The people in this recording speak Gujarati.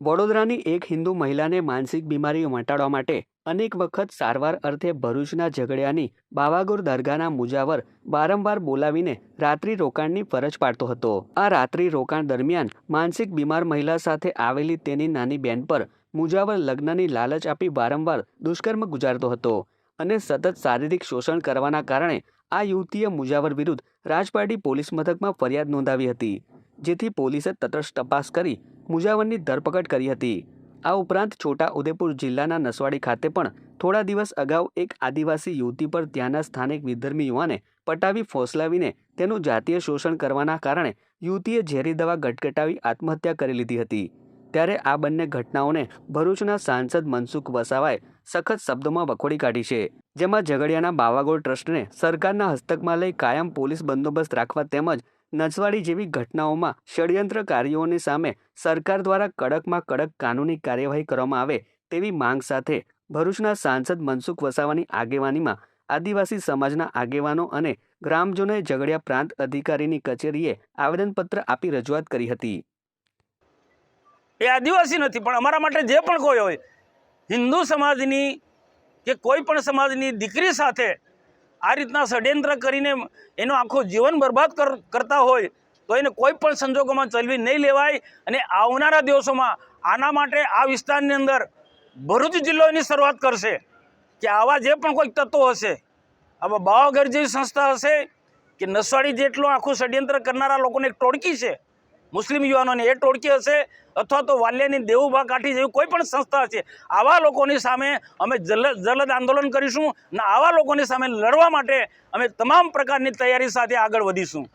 વડોદરાની એક હિન્દુ મહિલાને માનસિક બીમારી મટાડવા માટે અનેક વખત સારવાર અર્થે ભરૂચના ઝઘડિયાની બાવાગોર દરગાહના મુજાવર વારંવાર બોલાવીને રાત્રિ રોકાણની ફરજ પાડતો હતો. આ રાત્રિ રોકાણ દરમિયાન માનસિક બીમાર મહિલા સાથે આવેલી તેની નાની બેન પર મુજાવર લગ્નની લાલચ આપી વારંવાર દુષ્કર્મ ગુજારતો હતો અને સતત શારીરિક શોષણ કરવાના કારણે આ યુવતીએ મુજાવર વિરુદ્ધ રાજપારડી પોલીસ મથકમાં ફરિયાદ નોંધાવી હતી. જેથી પોલીસે તટસ્થ તપાસ કરી મુજાવરની ધરપકડ કરી હતી. આ ઉપરાંત છોટા ઉદેપુર જિલ્લાના નસવાડી ખાતે પણ થોડા દિવસ અગાઉ એક આદિવાસી યુવતી પર ત્યાંના સ્થાનિક વિધર્મી યુવાને પટાવી ફોસલાવીને તેનું જાતીય શોષણ કરવાના કારણે યુવતીએ ઝેરી દવા ગટગટાવી આત્મહત્યા કરી લીધી હતી. ત્યારે આ બંને ઘટનાઓને ભરૂચના સાંસદ મનસુખ વસાવાએ સખત શબ્દોમાં વખોડી કાઢી છે, જેમાં ઝઘડિયાના બાવાગોળ ટ્રસ્ટને સરકારના હસ્તકમાં લઈ કાયમ પોલીસ બંદોબસ્ત રાખવા તેમજ નસવાડી જેવી ઘટનાઓમાં ષડયંત્રકારીઓની સામે સરકાર દ્વારા કડકમાં કડક કાનૂની કાર્યવાહી કરવામાં આવે તેવી માંગ સાથે ભરૂચના સાંસદ મનસુખ વસાવાની આગેવાનીમાં આદિવાસી સમાજના આગેવાનો અને ગ્રામજનોએ ઝઘડિયા પ્રાંત અધિકારીની કચેરીએ આવેદનપત્ર આપી રજૂઆત કરી હતી. એ આદિવાસી નથી, પણ અમારા માટે જે પણ કોઈ હોય, હિન્દુ સમાજની કે કોઈ પણ સમાજની દીકરી સાથે આ રીતના ષડયંત્ર કરીને એનું આખું જીવન બરબાદ કર, કરતા હોય, તો એને કોઈ પણ સંજોગોમાં ચલવી નહીં લેવાય. અને આવનારા દિવસોમાં આના માટે આ વિસ્તારની અંદર ભરૂચ જિલ્લો એની શરૂઆત કરશે કે આવા જે પણ કોઈક તત્વો હશે, આવા બાવાગર જેવી સંસ્થા હશે કે નસવાડી જેટલું આખું ષડયંત્ર કરનારા લોકોને એક ટોળકી છે મુસ્લિમ યુવાનોને એ ટોળકી હશે અથવા તો વાલ્યાની દેવુભા કાઠી જેવી કોઈ પણ સંસ્થા છે આવા લોકોની સામે અમે જલદ જલદ આંદોલન કરીશું અને આવા લોકોની સામે લડવા માટે અમે તમામ પ્રકારની તૈયારી સાથે આગળ વધીશું.